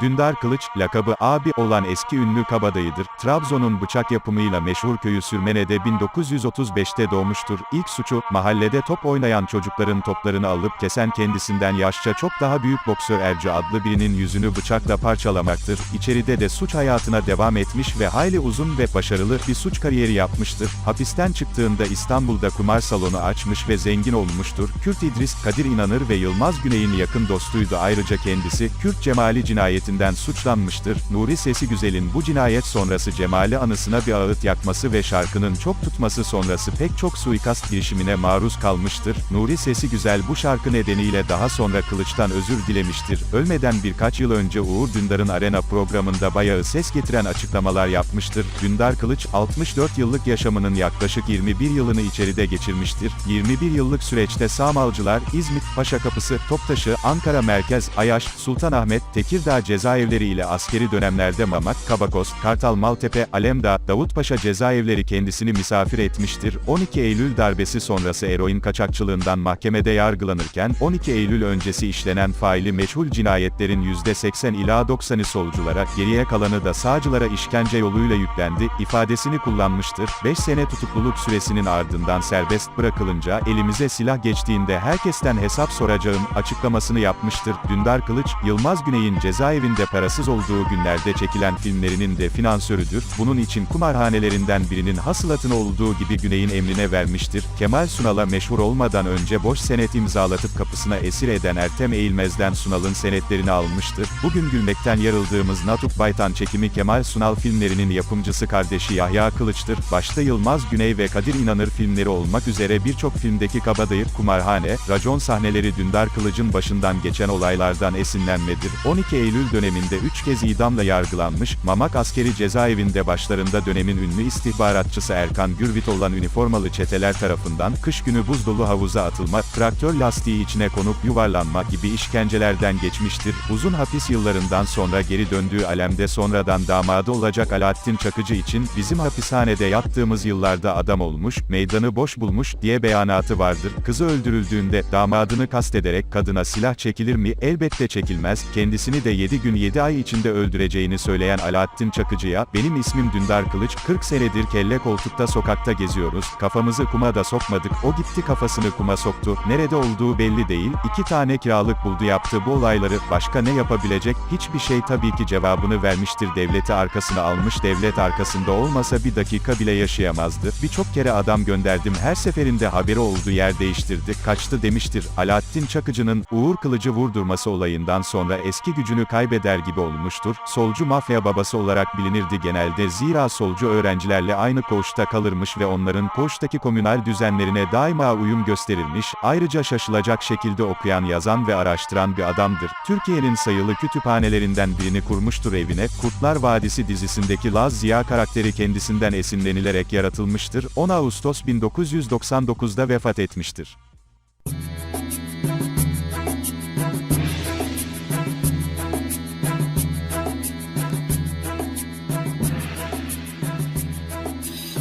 Dündar Kılıç, lakabı abi olan eski ünlü kabadayıdır. Trabzon'un bıçak yapımıyla meşhur köyü Sürmene'de 1935'te doğmuştur. İlk suçu, mahallede top oynayan çocukların toplarını alıp kesen kendisinden yaşça çok daha büyük boksör Ercü adlı birinin yüzünü bıçakla parçalamaktır. İçeride de suç hayatına devam etmiş ve hayli uzun ve başarılı bir suç kariyeri yapmıştır. Hapisten çıktığında İstanbul'da kumar salonu açmış ve zengin olmuştur. Kürt İdris, Kadir İnanır ve Yılmaz Güney'in yakın dostuydu. Ayrıca kendisi, Kürt Cemali cinayetinden suçlanmıştır. Nuri Sesi Güzel'in bu cinayet sonrası Cemali anısına bir ağıt yakması ve şarkının çok tutması sonrası pek çok suikast girişimine maruz kalmıştır. Nuri Sesi Güzel bu şarkı nedeniyle daha sonra Kılıç'tan özür dilemiştir. Ölmeden birkaç yıl önce Uğur Dündar'ın Arena programında bayağı ses getiren açıklamalar yapmıştır. Dündar Kılıç, 64 yıllık yaşamının yaklaşık 21 yılını içeride geçirmiştir. 21 yıllık süreçte Sağmalcılar, İzmit, Paşakapısı, Toptaşı, Ankara Merkez, Ayaş, Sultanahmet, Tekirdağ cezaevleri ile askeri dönemlerde Mamak, Kabakos, Kartal Maltepe, Alemdağ, Davutpaşa cezaevleri kendisini misafir etmiştir. 12 Eylül darbesi sonrası eroin kaçakçılığından mahkemede yargılanırken, 12 Eylül öncesi işlenen faili meçhul cinayetlerin %80 ila 90'ı solculara, geriye kalanı da sağcılara işkence yoluyla yüklendi, ifadesini kullanmıştır. 5 sene tutukluluk süresinin ardından serbest bırakılınca, elimize silah geçtiğinde herkesten hesap soracağım, açıklamasını yapmıştır. Dündar Kılıç, Yılmaz Güney'in cezaevinde parasız olduğu günlerde çekilen filmlerinin de finansörüdür. Bunun için kumarhanelerinden birinin hasılatını olduğu gibi Güney'in emrine vermiştir. Kemal Sunal'a meşhur olmadan önce boş senet imzalatıp kapısına esir eden Ertem Eğilmez'den Sunal'ın senetlerini almıştır. Bugün gülmekten yarıldığımız Natuk Baytan çekimi Kemal Sunal filmlerinin yapımcısı kardeşi Yahya Kılıç'tır. Başta Yılmaz Güney ve Kadir İnanır filmleri olmak üzere birçok filmdeki kabadayı, kumarhane, racon sahneleri Dündar Kılıç'ın başından geçen olaylardan esinlenmedir. 12 Eylül döneminde 3 kez idamla yargılanmış, Mamak askeri cezaevinde başlarında dönemin ünlü istihbaratçısı Erkan Gürvit olan üniformalı çeteler tarafından kış günü buz dolu havuza atılma, traktör lastiği içine konup yuvarlanma gibi işkencelerden geçmiştir. Uzun hapis yıllarından sonra geri döndüğü alemde sonradan damadı olacak Alaaddin Çakıcı için bizim hapishanede yattığımız yıllarda adam olmuş, meydanı boş bulmuş diye beyanatı vardır. Kızı öldürüldüğünde damadını kastederek kadına silah çekilir mi? Elbette çekilmez. Kendisini de 7 gün 7 ay içinde öldüreceğini söyleyen Alaaddin Çakıcı'ya, benim ismim Dündar Kılıç, 40 senedir kelle koltukta sokakta geziyoruz, kafamızı kuma da sokmadık, o gitti kafasını kuma soktu, nerede olduğu belli değil, iki tane kiralık buldu yaptığı bu olayları, başka ne yapabilecek, hiçbir şey tabii ki cevabını vermiştir devleti arkasına almış devlet arkasında olmasa bir dakika bile yaşayamazdı, birçok kere adam gönderdim her seferinde haberi oldu yer değiştirdi, kaçtı demiştir, Alaaddin Çakıcı'nın, Uğur Kılıcı vurdurması olayından sonra eski gücünü kaybeder gibi olmuştur, solcu mafya babası olarak bilinirdi genelde zira solcu öğrencilerle aynı koğuşta kalırmış ve onların koğuştaki komünal düzenlerine daima uyum gösterilmiş, ayrıca şaşılacak şekilde okuyan yazan ve araştıran bir adamdır. Türkiye'nin sayılı kütüphanelerinden birini kurmuştur evine, Kurtlar Vadisi dizisindeki Laz Ziya karakteri kendisinden esinlenilerek yaratılmıştır, 10 Ağustos 1999'da vefat etmiştir.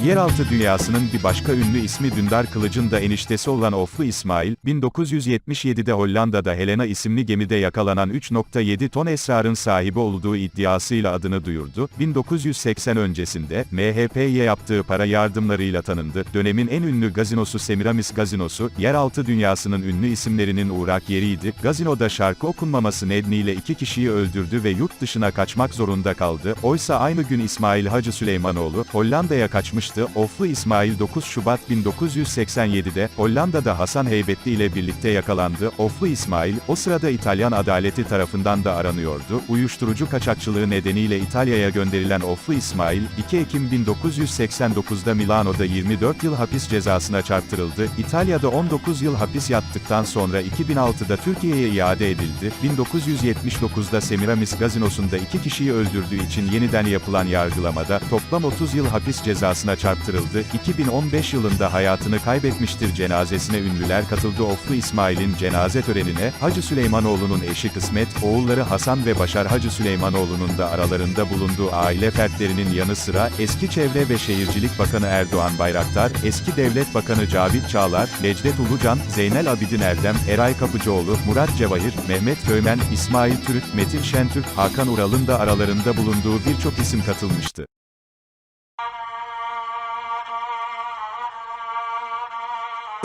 Yeraltı dünyasının bir başka ünlü ismi Dündar Kılıç'ın da eniştesi olan Oflu İsmail, 1977'de Hollanda'da Helena isimli gemide yakalanan 3.7 ton esrarın sahibi olduğu iddiasıyla adını duyurdu. 1980 öncesinde, MHP'ye yaptığı para yardımlarıyla tanındı. Dönemin en ünlü gazinosu Semiramis Gazinosu, yeraltı dünyasının ünlü isimlerinin uğrak yeriydi. Gazinoda şarkı okunmaması nedeniyle iki kişiyi öldürdü ve yurt dışına kaçmak zorunda kaldı. Oysa aynı gün İsmail Hacı Süleymanoğlu, Hollanda'ya kaçmıştı. Oflu İsmail 9 Şubat 1987'de, Hollanda'da Hasan Heybetli ile birlikte yakalandı. Oflu İsmail, o sırada İtalyan adaleti tarafından da aranıyordu. Uyuşturucu kaçakçılığı nedeniyle İtalya'ya gönderilen Oflu İsmail, 2 Ekim 1989'da Milano'da 24 yıl hapis cezasına çarptırıldı. İtalya'da 19 yıl hapis yattıktan sonra 2006'da Türkiye'ye iade edildi. 1979'da Semiramis Gazinosu'nda iki kişiyi öldürdüğü için yeniden yapılan yargılamada, toplam 30 yıl hapis cezasına çarptırıldı çarptırıldı. 2015 yılında hayatını kaybetmiştir cenazesine ünlüler katıldı. Oflu İsmail'in cenaze törenine, Hacı Süleymanoğlu'nun eşi Kısmet, oğulları Hasan ve Başar Hacı Süleymanoğlu'nun da aralarında bulunduğu aile fertlerinin yanı sıra, eski Çevre ve Şehircilik Bakanı Erdoğan Bayraktar, eski Devlet Bakanı Cavit Çağlar, Necdet Ulucan, Zeynel Abidin Erdem, Eray Kapıcıoğlu, Murat Cevahir, Mehmet Köymen, İsmail Türk, Metin Şentürk, Hakan Ural'ın da aralarında bulunduğu birçok isim katılmıştı.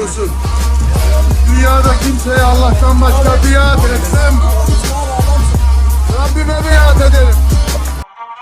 Olsun. Dünyada kimseye Allah'tan başka biat etsem Rabbime biat ederim.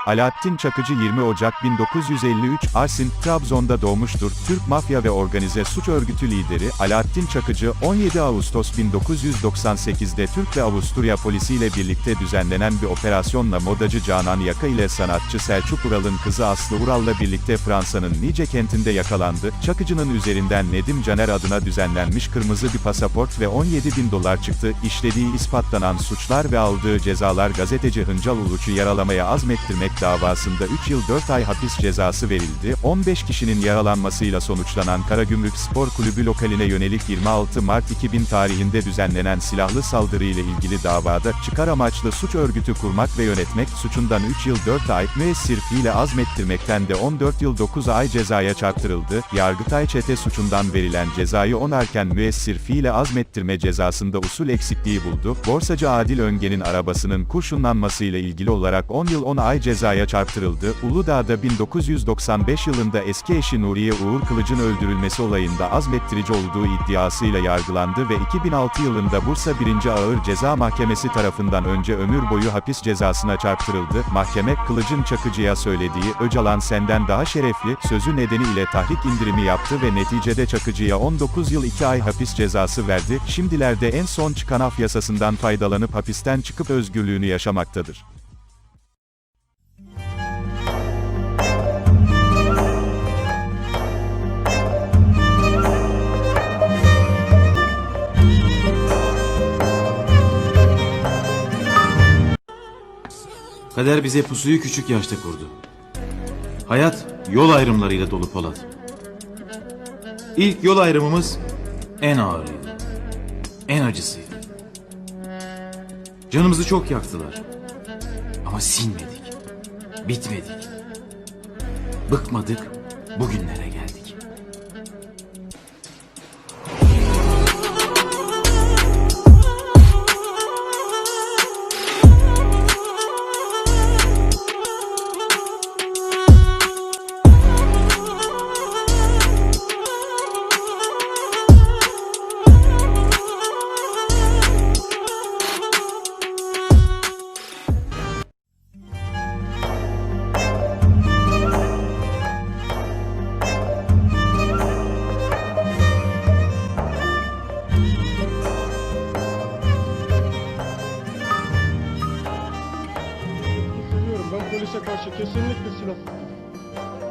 Alaaddin Çakıcı 20 Ocak 1953, Arsin, Trabzon'da doğmuştur. Türk mafya ve organize suç örgütü lideri, Alaaddin Çakıcı, 17 Ağustos 1998'de Türk ve Avusturya polisiyle birlikte düzenlenen bir operasyonla modacı Canan Yaka ile sanatçı Selçuk Ural'ın kızı Aslı Ural'la birlikte Fransa'nın Nice kentinde yakalandı. Çakıcı'nın üzerinden Nedim Caner adına düzenlenmiş kırmızı bir pasaport ve 17 bin dolar çıktı. İşlediği ispatlanan suçlar ve aldığı cezalar gazeteci Hıncal Uluç'u yaralamaya azmettirmek davasında 3 yıl 4 ay hapis cezası verildi. 15 kişinin yaralanmasıyla sonuçlanan Karagümrük Spor Kulübü lokaline yönelik 26 Mart 2000 tarihinde düzenlenen silahlı saldırı ile ilgili davada çıkar amaçlı suç örgütü kurmak ve yönetmek suçundan 3 yıl 4 ay, müessir fiile azmettirmekten de 14 yıl 9 ay cezaya çarptırıldı. Yargıtay çete suçundan verilen cezayı onarken müessir fiile azmettirme cezasında usul eksikliği buldu. Borsacı Adil Öngen'in arabasının kurşunlanmasıyla ilgili olarak 10 yıl 10 ay cezaya çarptırıldı. Uludağ'da 1995 yılında eski eşi Nuriye Uğur Kılıç'ın öldürülmesi olayında azmettirici olduğu iddiasıyla yargılandı ve 2006 yılında Bursa 1. Ağır Ceza Mahkemesi tarafından önce ömür boyu hapis cezasına çarptırıldı. Mahkeme, Kılıç'ın Çakıcı'ya söylediği "Öcalan senden daha şerefli" sözü nedeniyle tahrik indirimi yaptı ve neticede Çakıcı'ya 19 yıl 2 ay hapis cezası verdi. Şimdilerde en son çıkan af yasasından faydalanıp hapisten çıkıp özgürlüğünü yaşamaktadır. Kader bize pusuyu küçük yaşta kurdu. Hayat yol ayrımlarıyla dolu Polat. İlk yol ayrımımız en ağırıydı. En acısıydı. Canımızı çok yaktılar. Ama sinmedik. Bitmedik. Bıkmadık. Bugünlere geldik. Karşı kesinlikle silah.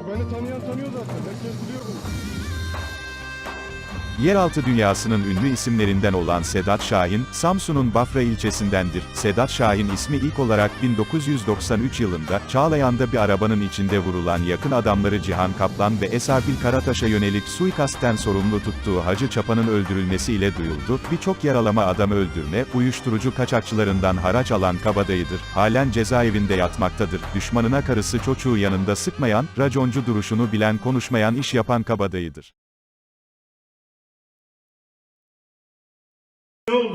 Beni tanıyan tanıyor zaten. Herkes biliyor bunu. Yeraltı dünyasının ünlü isimlerinden olan Sedat Şahin, Samsun'un Bafra ilçesindendir. Sedat Şahin ismi ilk olarak 1993 yılında, Çağlayan'da bir arabanın içinde vurulan yakın adamları Cihan Kaplan ve Esabil Karataş'a yönelik suikastten sorumlu tuttuğu Hacı Çapa'nın öldürülmesi ile duyuldu. Birçok yaralama adam öldürme, uyuşturucu kaçakçılarından haraç alan kabadayıdır. Halen cezaevinde yatmaktadır. Düşmanına karısı çocuğu yanında sıkmayan, raconcu duruşunu bilen konuşmayan iş yapan kabadayıdır.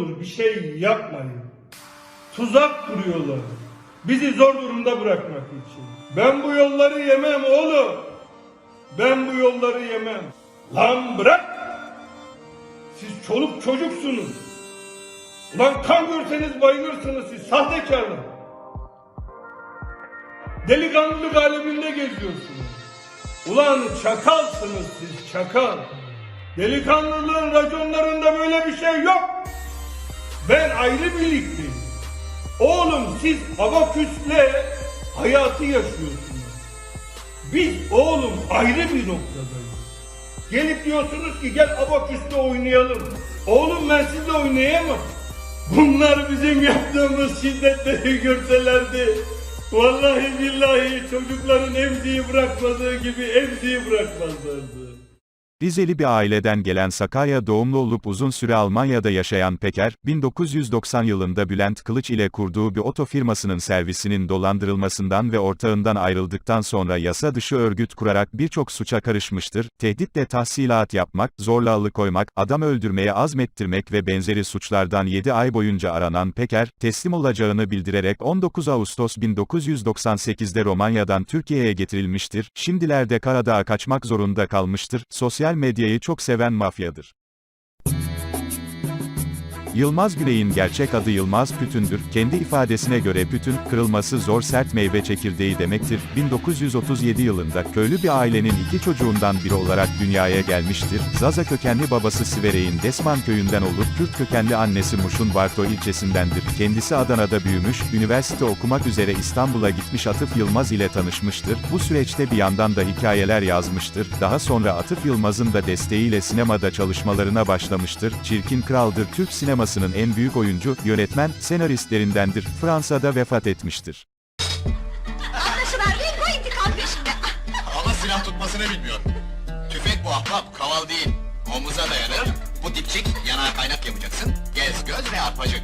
Olur bir şey yapmayın. Tuzak kuruyorlar. Bizi zor durumda bırakmak için. Ben bu yolları yemem oğlum. Ben bu yolları yemem. Lan bırak. Siz çoluk çocuksunuz. Ulan kan görseniz bayılırsınız siz sahtekarlar. Delikanlılık aleminde geziyorsunuz. Ulan çakalsınız siz çakal. Delikanlılığın raconlarında böyle bir şey yok. Ben ayrı birlikteyim. Oğlum siz abaküsle hayatı yaşıyorsunuz. Biz oğlum ayrı bir noktadayız. Gelip diyorsunuz ki gel abaküsle oynayalım. Oğlum ben sizle oynayamam. Bunlar bizim yaptığımız şiddetleri görselerdi. Vallahi billahi çocukların emziği bırakmadığı gibi emziği bırakmazlardı. Rizeli bir aileden gelen Sakarya doğumlu olup uzun süre Almanya'da yaşayan Peker, 1990 yılında Bülent Kılıç ile kurduğu bir oto firmasının servisinin dolandırılmasından ve ortağından ayrıldıktan sonra yasa dışı örgüt kurarak birçok suça karışmıştır, tehditle tahsilat yapmak, zorla alıkoymak, adam öldürmeye azmettirmek ve benzeri suçlardan 7 ay boyunca aranan Peker, teslim olacağını bildirerek 19 Ağustos 1998'de Romanya'dan Türkiye'ye getirilmiştir, şimdilerde Karadağ'a kaçmak zorunda kalmıştır, sosyal medyayı çok seven mafyadır. Yılmaz Güney'in gerçek adı Yılmaz Pütün'dür. Kendi ifadesine göre Pütün, kırılması zor sert meyve çekirdeği demektir. 1937 yılında köylü bir ailenin iki çocuğundan biri olarak dünyaya gelmiştir. Zaza kökenli babası Siverek'in Desman köyünden olup Kürt kökenli annesi Muş'un Barto ilçesindendir. Kendisi Adana'da büyümüş, üniversite okumak üzere İstanbul'a gitmiş Atıf Yılmaz ile tanışmıştır. Bu süreçte bir yandan da hikayeler yazmıştır. Daha sonra Atıf Yılmaz'ın da desteğiyle sinemada çalışmalarına başlamıştır. Çirkin Kral'dır Türk sinemasının en büyük oyuncu, yönetmen, senaristlerindendir. Fransa'da vefat etmiştir. Anlaşılan Ringo intikam peşinde. Ama silah tutmasını bilmiyor. Tüfek bu ahbap, kaval değil. Omuza dayanır, bu dipçik yanağa kaynak yapacaksın. Gez göz ve arpacık.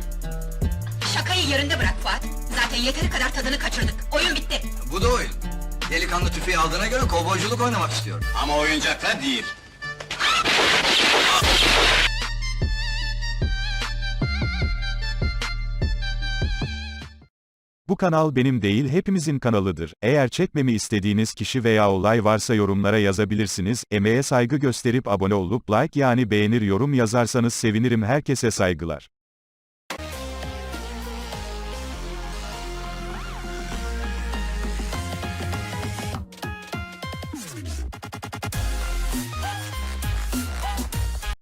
Şakayı yerinde bırak Fuat. Zaten yeteri kadar tadını kaçırdık. Oyun bitti. Bu da oyun. Delikanlı tüfeği aldığına göre kovboyculuk oynamak istiyor. Ama oyuncaklar değil. Bu kanal benim değil hepimizin kanalıdır. Eğer çekmemi istediğiniz kişi veya olay varsa yorumlara yazabilirsiniz. Emeğe saygı gösterip abone olup like yani beğenir yorum yazarsanız sevinirim herkese saygılar.